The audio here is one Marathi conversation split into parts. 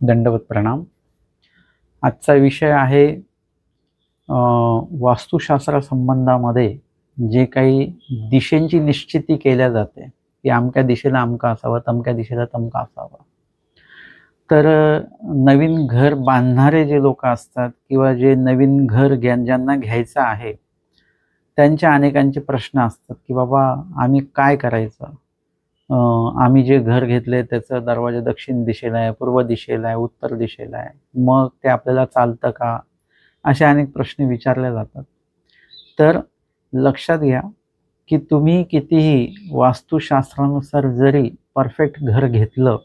दंडवत प्रणाम. आजचा विषय आहे वास्तुशास्त्रासंबंधामध्ये संबंधामध्ये जे काही दिशेंची निश्चिती केल्या जाते. की अमक्या दिशेला अमका असावा तमक्या दिशेला तमका असावा. तर नवीन घर बांधणारे जे लोक असतात किंवा जे नवीन घर घ्या ज्यांना घ्यायचं आहे त्यांच्या अनेकांचे प्रश्न असतात की बाबा आम्ही काय करायचं? आम्ही जे घर घेतले त्याचा दरवाजा दक्षिण दिशेला आहे पूर्व दिशेला आहे उत्तर दिशेला आहे. मग ते आपल्याला चालतं का? असे अनेक प्रश्न विचारले जातात. तर लक्षात घ्या की तुम्ही कितीही वास्तुशास्त्रानुसार जरी परफेक्ट घर घेतलं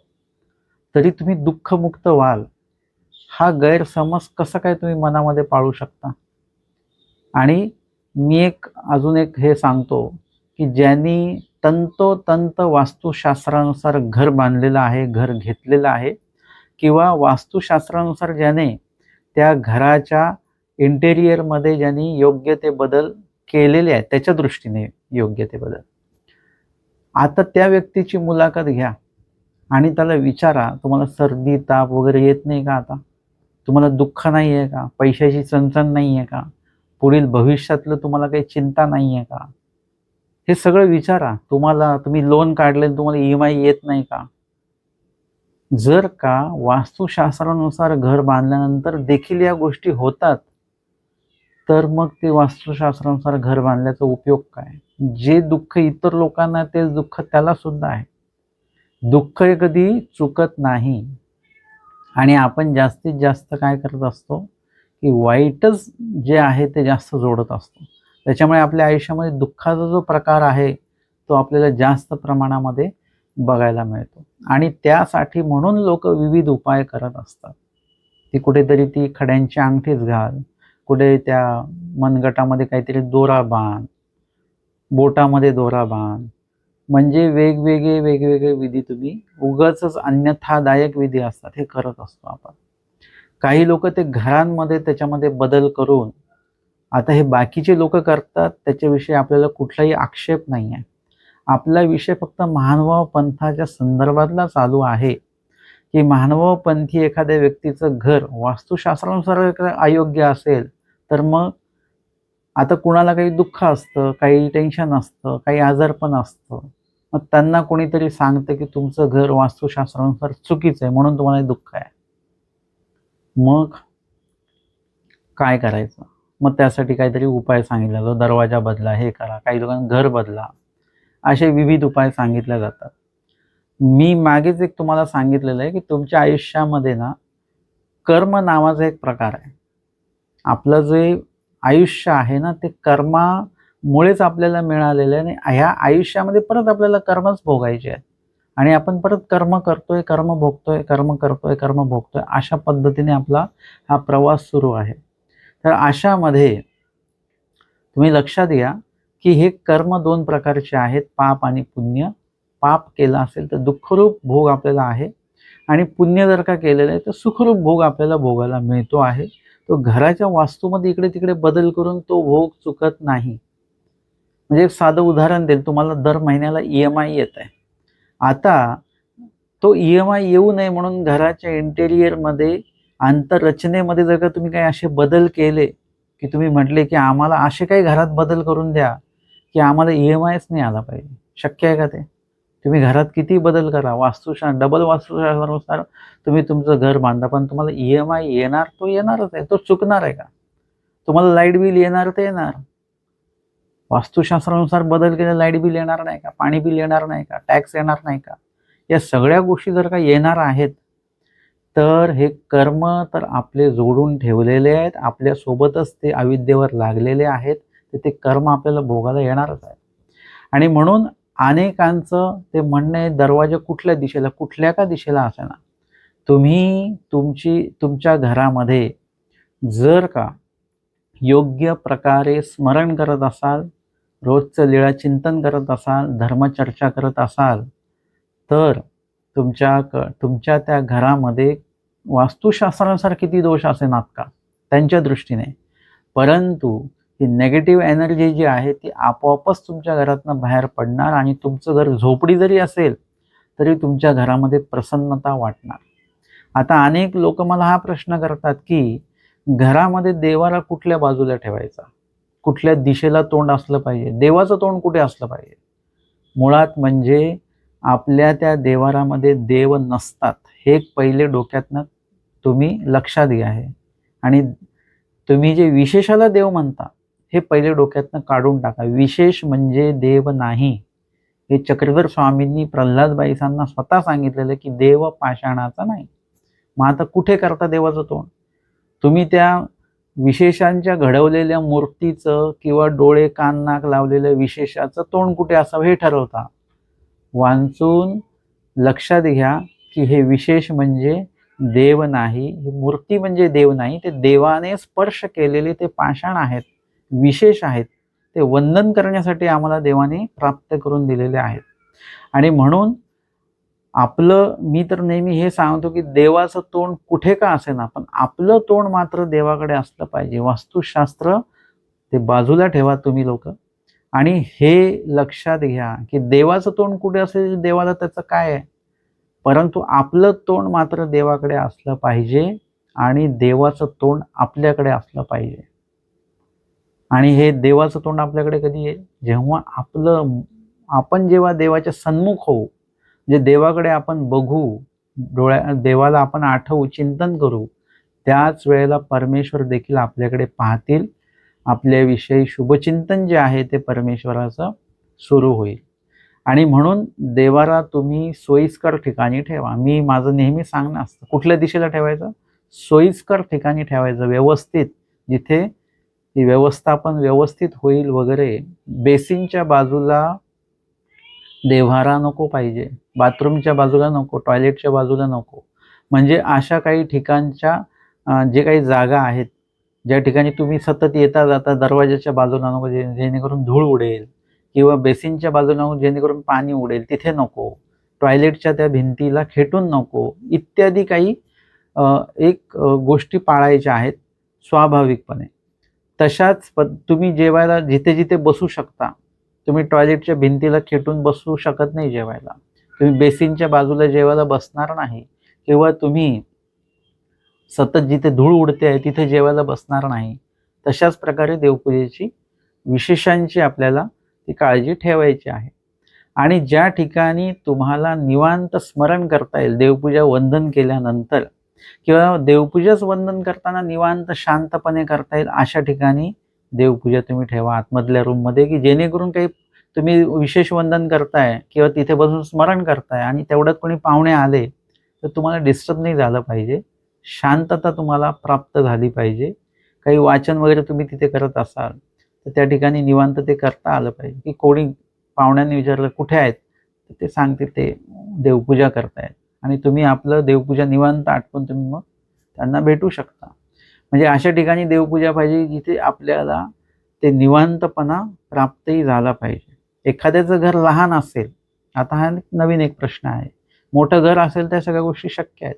तरी तुम्ही दुःखमुक्त व्हाल. हा गैरसमज कसा काय तुम्ही मनामध्ये पाळू शकता? आणि मी एक अजून एक हे सांगतो की ज्यांनी तंतोतंत वास्तुशास्त्रानुसार घर बांधलेलं आहे घर घेतलेलं आहे. किंवा वास्तुशास्त्रानुसार ज्याने त्या घराच्या इंटेरियरमध्ये ज्यांनी योग्य ते बदल केलेले आहेत त्याच्या दृष्टीने योग्य ते बदल. आता त्या व्यक्तीची मुलाखत घ्या आणि त्याला विचारा तुम्हाला सर्दी ताप वगैरे येत नाही का आता? तुम्हाला दुःख नाही आहे का? पैशाची चणचण नाही आहे का? पुढील भविष्यातलं तुम्हाला काही चिंता नाही आहे का? हे सगळं विचारा. तुम्हाला तुम्ही लोन काढले आणि तुम्हाला ई एम आय येत नाही का? जर का वास्तुशास्त्रानुसार घर बांधल्यानंतर देखील या गोष्टी होतात तर मग ते वास्तुशास्त्रानुसार घर बांधल्याचा उपयोग काय? जे दुःख इतर लोकांना तेच दुःख त्याला सुद्धा आहे. दुःख हे कधी चुकत नाही. आणि आपण जास्तीत जास्त काय करत असतो की वाईटच जे आहे ते जास्त जोडत असतो. त्याच्यामुळे आपल्या आयुष्यामध्ये दुःखाचा जो प्रकार आहे तो आपल्याला जास्त प्रमाणामध्ये बघायला मिळतो. आणि त्यासाठी म्हणून लोक विविध उपाय करत असतात. ती कुठेतरी ती खड्यांची अंगठीच घाल कुठे त्या मनगटामध्ये काहीतरी दोरा बांध बोटामध्ये दोरा बांध. म्हणजे वेगवेगळे वेगवेगळे विधी तुम्ही उगाच अन्यथादायक विधी असतात हे करत असतो आपण. काही लोक ते घरांमध्ये त्याच्यामध्ये बदल करून आता हे बाकीचे लोक करतात त्याच्याविषयी आपल्याला कुठलाही आक्षेप नाही आहे आपला विषय फक्त महानुभाव पंथाच्या संदर्भातला चालू आहे. की महानुभाव पंथी एखाद्या व्यक्तीचं घर वास्तुशास्त्रानुसार अयोग्य असेल तर मग आता कुणाला काही दुःख असतं काही टेन्शन असतं काही आजारपण असतं मग त्यांना कोणीतरी सांगतं की तुमचं घर वास्तुशास्त्रानुसार चुकीचं आहे म्हणून तुम्हाला दुःख आहे. मग काय करायचं? मग त्यासाठी काहीतरी उपाय सांगितला जातो दरवाजा बदला हे करा काही लोकांना घर बदला असे विविध उपाय सांगितले जातात. मी मागेच एक तुम्हाला सांगितलेलं आहे की तुमच्या आयुष्यामध्ये ना कर्म नावाचा एक प्रकार आहे. आपलं जे आयुष्य आहे ना ते कर्मामुळेच आपल्याला मिळालेलं आहे आणि ह्या आयुष्यामध्ये परत आपल्याला कर्मच भोगायचे आहेत. आणि आपण परत कर्म करतोय कर्म भोगतोय कर्म करतोय कर्म भोगतोय अशा पद्धतीने आपला हा प्रवास सुरू आहे. तर अशामध्ये तुम्ही लक्षात घ्या की हे कर्म दोन प्रकारचे आहेत. पाप आणि पुण्य. पाप केलं असेल तर दुःखरूप भोग आपल्याला आहे आणि पुण्य जर का केलेलं आहे तर सुखरूप भोग आपल्याला भोगायला मिळतो आहे. तो घराच्या वास्तूमध्ये इकडे तिकडे बदल करून तो भोग चुकत नाही. म्हणजे एक साधं उदाहरण देईल. तुम्हाला दर महिन्याला ई एम आय येत आहे. आता तो ई एम आय येऊ नये म्हणून घराच्या इंटेरियरमध्ये आंतररचनेमध्ये जर का तुम्ही काही असे बदल केले की तुम्ही म्हटले की आम्हाला असे काही घरात बदल करून द्या की आम्हाला ई एम आयच नाही आला पाहिजे. शक्य आहे का ते? तुम्ही घरात किती बदल करा? वास्तुशा डबल वास्तुशास्त्रानुसार तुम्ही तुमचं घर बांधा पण तुम्हाला ई एम आय येणार तो येणारच आहे. तो चुकणार आहे का? तुम्हाला लाइट बिल येणार ते येणार. वास्तुशास्त्रानुसार बदल केले लाइट बिल येणार नाही का? पाणी बिल येणार नाही का? टॅक्स येणार नाही का? या सगळ्या गोष्टी जर का येणार आहेत तर हे कर्म तर आपले जोडून ठेवलेले आहेत. आपल्यासोबतच ते अविद्येवर लागलेले आहेत. तर ते कर्म आपल्याला भोगायला येणारच आहे आणि म्हणून अनेकांचं ते म्हणणं आहे दरवाजा कुठल्या दिशेला कुठल्या का दिशेला असेना. तुम्ही तुमची तुमच्या घरामध्ये जर का योग्य प्रकारे स्मरण करत असाल रोजचं लिळा चिंतन करत असाल धर्मचर्चा करत असाल तर तुमच्या क तुमच्या त्या घरामध्ये वास्तुशास्त्रानुसार किती दोष असे का? त्यांच्या दृष्टीने. परंतु ही नेगेटिव्ह एनर्जी जी आहे ती आपोआपच तुमच्या घरातनं बाहेर पडणार आणि तुमचं घर झोपडी जरी असेल तरी तुमच्या घरामध्ये प्रसन्नता वाटणार. आता अनेक लोक मला हा प्रश्न करतात की घरामध्ये देवाला कुठल्या बाजूला ठेवायचा? कुठल्या दिशेला तोंड असलं पाहिजे? देवाचं तोंड कुठे असलं पाहिजे? मुळात म्हणजे आपल्या त्या देवारामध्ये देव नसतात हे पहिले डोक्यातनं तुम्ही लक्षात घ्या आहे आणि तुम्ही जे विशेषाला देव म्हणता हे पहिले डोक्यातनं काढून टाका. विशेष म्हणजे देव नाही. हे चक्रधर स्वामींनी प्रल्हादबाईसांना स्वतः सांगितलेलं की देव पाषाणाचा नाही. मग आता कुठे करता देवाचं तोंड? तुम्ही त्या विशेषांच्या घडवलेल्या मूर्तीचं किंवा डोळे कान नाक लावलेल्या विशेषाचं तोंड कुठे असावं हे ठरवता. वांचून लक्षात घ्या की हे विशेष म्हणजे देव नाही ही मूर्ती म्हणजे देव नाही ते देवाने स्पर्श केलेले ते पाषाण आहेत विशेष आहेत ते वंदन करण्यासाठी आम्हाला देवाने प्राप्त करून दिलेले आहेत. आणि म्हणून आपलं मी तर नेहमी हे सांगतो की देवाचं तोंड कुठे का असेना पण आपलं तोंड मात्र देवाकडे असलं पाहिजे. वास्तुशास्त्र ते बाजूला ठेवा तुम्ही लोक. आणि हे लक्षात घ्या की देवाचं तोंड कुठे असेल देवाला त्याचं काय आहे? परंतु आपलं तोंड मात्र देवाकडे असलं पाहिजे आणि देवाचं तोंड आपल्याकडे असलं पाहिजे. आणि हे देवाचं तोंड आपल्याकडे कधी येईल? जेव्हा आपलं आपण जेव्हा देवाच्या सन्मुख होऊ जे देवाकडे आपण बघू डोळ्या देवाला आपण आठवू चिंतन करू त्याच वेळेला परमेश्वर देखील आपल्याकडे पाहतील आपल्याविषयी शुभचिंतन जे आहे ते परमेश्वराचं सुरू होईल. आणि म्हणून देवारा तुम्ही सोयीस्कर ठिकाणी ठेवा. मी माझं नेहमी सांगणं असतं कुठल्या दिशेला ठेवायचं? सोयीस्कर ठिकाणी ठेवायचं व्यवस्थित. जिथे ती व्यवस्थापन व्यवस्थित होईल वगैरे बेसिनच्या बाजूला देव्हारा नको पाहिजे. बाथरूमच्या बाजूला नको टॉयलेटच्या बाजूला नको. म्हणजे अशा काही ठिकाणच्या जे काही जागा आहेत ज्या ठिकाणी तुम्ही सतत येता जाता दरवाजाच्या बाजूला नको जे म्हणजे जेणेकरून धूळ उडेल किंवा बेसिनच्या बाजूला नको जेणेकरून पाणी उडेल तिथे नको. टॉयलेटच्या त्या भिंतीला खेटून नको. इत्यादी काही एक गोष्टी पाळायच्या आहेत स्वाभाविकपणे. तशाच पद तुम्ही जेवायला जिथे जिथे बसू शकता. तुम्ही टॉयलेटच्या भिंतीला खेटून बसू शकत नाही जेवायला. तुम्ही बेसिनच्या बाजूला जेवायला बसणार नाही. किंवा तुम्ही सतत जिथे धूळ उडते आहे तिथे जेवायला बसणार नाही. तशाच प्रकारे देवपूजेची विशेषांची आपल्याला ती काळजी ठेवायची आहे. आणि ज्या ठिकाणी तुम्हाला निवांत स्मरण करता येईल देवपूजा वंदन केल्यानंतर किंवा देवपूजाच वंदन करताना निवांत शांतपणे करता येईल अशा ठिकाणी देवपूजा तुम्ही ठेवा. आतमधल्या रूममध्ये की जेणेकरून काही तुम्ही विशेष वंदन करताय किंवा तिथे बसून स्मरण करताय आणि तेवढ्यात कोणी पाहुणे आले तर तुम्हाला डिस्टर्ब नाही झालं पाहिजे. शांतता तुम्हाला प्राप्त झाली पाहिजे. काही वाचन वगैरे तुम्ही तिथे करत असाल तर त्या ठिकाणी निवांत ते करता आलं पाहिजे. की कोणी पाहुण्यांनी विचारलं कुठे आहेत? तर ते सांगते ते देवपूजा करतायत. आणि तुम्ही आपलं देवपूजा निवांत आटपून तुम्ही मग त्यांना भेटू शकता. म्हणजे अशा ठिकाणी देवपूजा पाहिजे जिथे आपल्याला ते निवांतपणा प्राप्तही झाला पाहिजे. एखाद्याचं घर लहान असेल आता हा नवीन एक प्रश्न आहे. मोठं घर असेल त्या सगळ्या गोष्टी शक्य आहेत.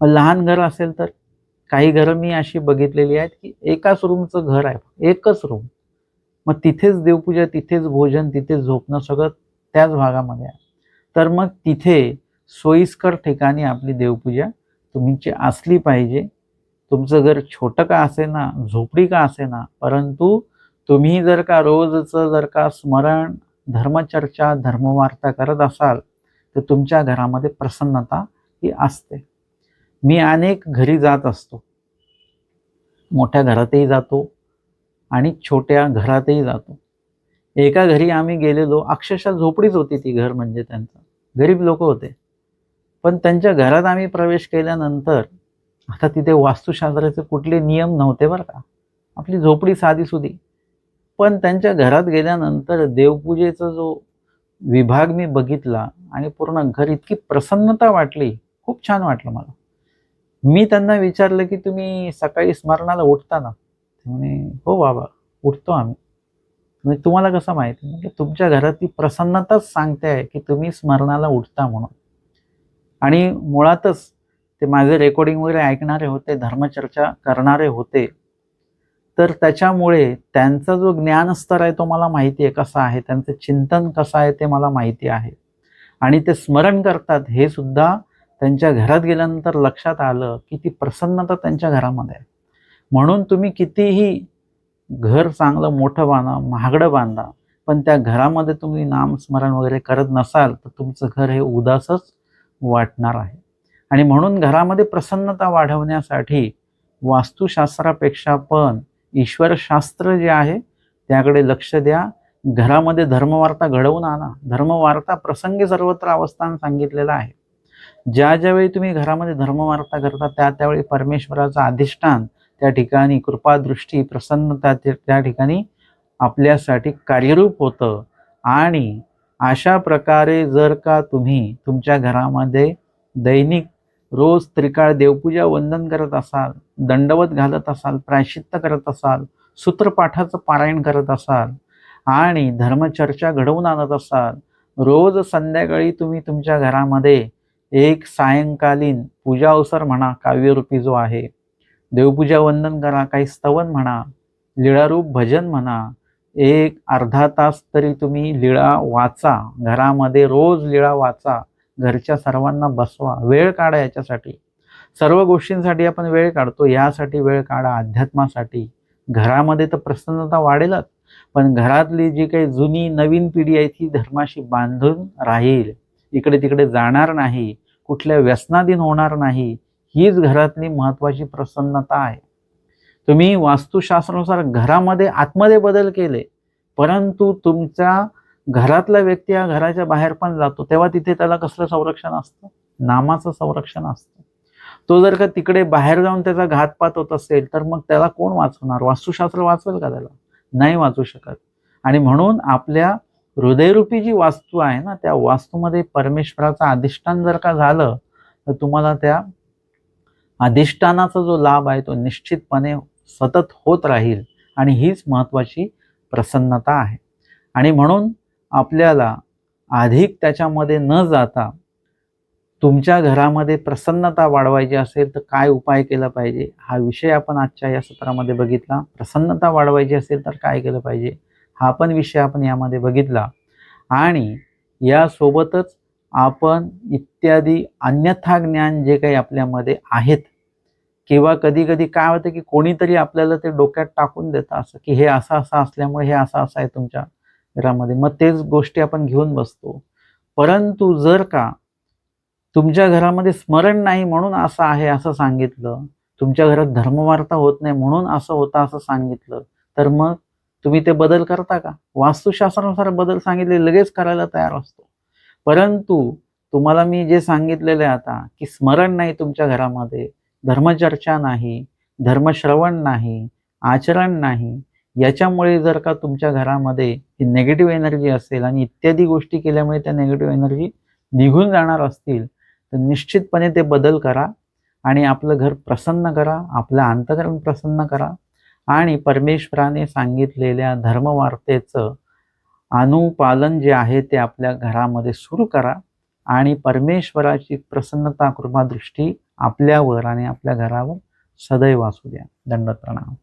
मग लहान घर असेल तर? काही घरं मी अशी बघितलेली आहेत की एकाच रूमचं घर आहे एकच रूम मग तिथेच देवपूजा तिथेच भोजन तिथेच झोपणं सगळं त्याच भागामध्ये आहे. तर मग तिथे सोयीस्कर ठिकाणी आपली देवपूजा तुमची असली पाहिजे. तुमचं घर छोटं का असेना झोपडी का असेना परंतु तुम्ही जर का रोजचं जर का स्मरण धर्मचर्चा धर्मवार्ता करत असाल तर तुमच्या घरामध्ये प्रसन्नता ही असते. मी अनेक घरी जात असतो. मोठ्या घरातही जातो आणि छोट्या घरातही जातो. एका घरी आम्ही गेलेलो अक्षरशः झोपडीच होती ती घर म्हणजे त्यांचं. गरीब लोक होते. पण त्यांच्या घरात आम्ही प्रवेश केल्यानंतर आता तिथे वास्तुशास्त्राचे कुठले नियम नव्हते बरं का. आपली झोपडी साधीसुधी पण त्यांच्या घरात गेल्यानंतर देवपूजेचा जो विभाग मी बघितला आणि पूर्ण घर इतकी प्रसन्नता वाटली. खूप छान वाटलं मला. मी त्यांना विचारलं की तुम्ही सकाळी स्मरणाला उठता ना म्हणे हो बाबा उठतो आम्ही. म्हणजे तुम्हाला कसं माहिती? म्हणजे तुमच्या घरातली प्रसन्नताच सांगते आहे की तुम्ही स्मरणाला उठता म्हणून. आणि मुळातच ते माझे रेकॉर्डिंग वगैरे ऐकणारे होते धर्मचर्चा करणारे होते तर त्याच्यामुळे त्यांचा जो ज्ञानस्तर आहे तो मला माहिती आहे कसा आहे त्यांचं चिंतन कसं आहे ते मला माहिती आहे. आणि ते स्मरण करतात हे सुद्धा त्यांच्या घरात गेल्यानंतर लक्षात आलं की ती प्रसन्नता त्यांच्या घरामध्ये आहे. म्हणून तुम्ही कितीही घर चांगलं मोठं बांधा महागडं बांधा पण त्या घरामध्ये तुम्ही नामस्मरण वगैरे करत नसाल तर तुमचं घर हे उदासच वाटणार आहे. आणि म्हणून घरामध्ये प्रसन्नता वाढवण्यासाठी वास्तुशास्त्रापेक्षा पण ईश्वरशास्त्र जे आहे त्याकडे लक्ष द्या. घरामध्ये धर्मवार्ता घडवून आणा. धर्मवार्ता प्रसंगी सर्वत्र अवस्थान सांगितलेलं आहे. ज्या ज्यावेळी तुम्ही घरामध्ये धर्मवार्ता करता त्या त्यावेळी परमेश्वराचं अधिष्ठान त्या ठिकाणी कृपादृष्टी प्रसन्नता त्या ठिकाणी आपल्यासाठी कार्यरूप होतं. आणि अशा प्रकारे जर का तुम्ही तुमच्या घरामध्ये दैनिक रोज त्रिकाळ देवपूजा वंदन करत असाल दंडवत घालत असाल प्रायश्चित्त करत असाल सूत्रपाठाचं पारायण करत असाल आणि धर्मचर्चा घडवून आणत असाल रोज संध्याकाळी तुम्ही तुमच्या घरामध्ये एक सायंकालीन पूजा अवसर म्हणा काव्यरूपी जो आहे देवपूजा वंदन करा काही स्तवन म्हणा लीळारूप भजन म्हणा एक अर्धा तास तरी तुम्ही लीळा वाचा घरामध्ये रोज लीळा वाचा घरच्या सर्वांना बसवा वेळ काढा याच्यासाठी. सर्व गोष्टींसाठी आपण वेळ काढतो यासाठी वेळ काढा अध्यात्मासाठी. घरामध्ये तर प्रसन्नता वाढेलच पण घरातली जी काही जुनी नवीन पिढी आहे ती धर्माशी बांधून राहील. इकडे तिकडे जाणार नाही कुठल्या व्यसनाधीन होणार नाही हीच घरातली महत्वाची प्रसन्नता आहे. तुम्ही वास्तुशास्त्रानुसार घरामध्ये आतमध्ये बदल केले परंतु तुमच्या घरातला व्यक्ती हा घराच्या बाहेर पण जातो तेव्हा तिथे त्याला कसलं संरक्षण असतं? नामाचं संरक्षण असतं. तो जर का तिकडे बाहेर जाऊन त्याचा घातपात होत असेल तर मग त्याला कोण वाचवणार? वास्तुशास्त्र वाचवेल का त्याला? नाही वाचू शकत. आणि म्हणून आपल्या हृदयरूपी जी वास्तू आहे ना त्या वास्तूमध्ये परमेश्वराचं अधिष्ठान जर का झालं तर तुम्हाला त्या अधिष्ठानाचा जो लाभ आहे तो निश्चितपणे सतत होत राहील आणि हीच महत्वाची प्रसन्नता आहे. आणि म्हणून आपल्याला अधिक त्याच्यामध्ये न जाता तुमच्या घरामध्ये प्रसन्नता वाढवायची असेल तर काय उपाय केला पाहिजे? हा विषय आपण आजच्या या सत्रामध्ये बघितला. प्रसन्नता वाढवायची असेल तर काय केलं पाहिजे? हा पण विषय आपण यामध्ये बघितला. आणि यासोबतच आपण इत्यादी अन्यथा ज्ञान जे काही आपल्यामध्ये आहेत किंवा कधी कधी काय होतं की कोणीतरी आपल्याला ते डोक्यात टाकून देतं असं की हे असं असं असल्यामुळे हे असं असं आहे तुमच्या घरामध्ये. मग तेच गोष्टी आपण घेऊन बसतो. परंतु जर का तुमच्या घरामध्ये स्मरण नाही म्हणून असं आहे असं सांगितलं तुमच्या घरात धर्मवार्ता होत नाही म्हणून असं होतं असं सांगितलं तर मग तुम्ही ते बदल करता का? वास्तुशास्त्रानुसार बदल सांगितले लगेच करायला तयार असतो. परंतु तुम्हाला मी जे सांगितलेलं आहे आता की स्मरण नाही तुमच्या घरामध्ये धर्मचर्चा नाही धर्मश्रवण नाही आचरण नाही याच्यामुळे जर का तुमच्या घरामध्ये ही नेगेटिव्ह एनर्जी असेल आणि इत्यादी गोष्टी केल्यामुळे त्या नेगेटिव्ह एनर्जी निघून जाणार असतील तर निश्चितपणे ते बदल करा आणि आपलं घर प्रसन्न करा आपलं अंतकरण प्रसन्न करा. आणि परमेश्वराने सांगितलेल्या धर्मवार्तेचं अनुपालन जे आहे ते आपल्या घरामध्ये सुरू करा आणि परमेश्वराची प्रसन्नता कृपादृष्टी आपल्यावर आणि आपल्या घरावर सदैव असू द्या. दंड प्रणाम.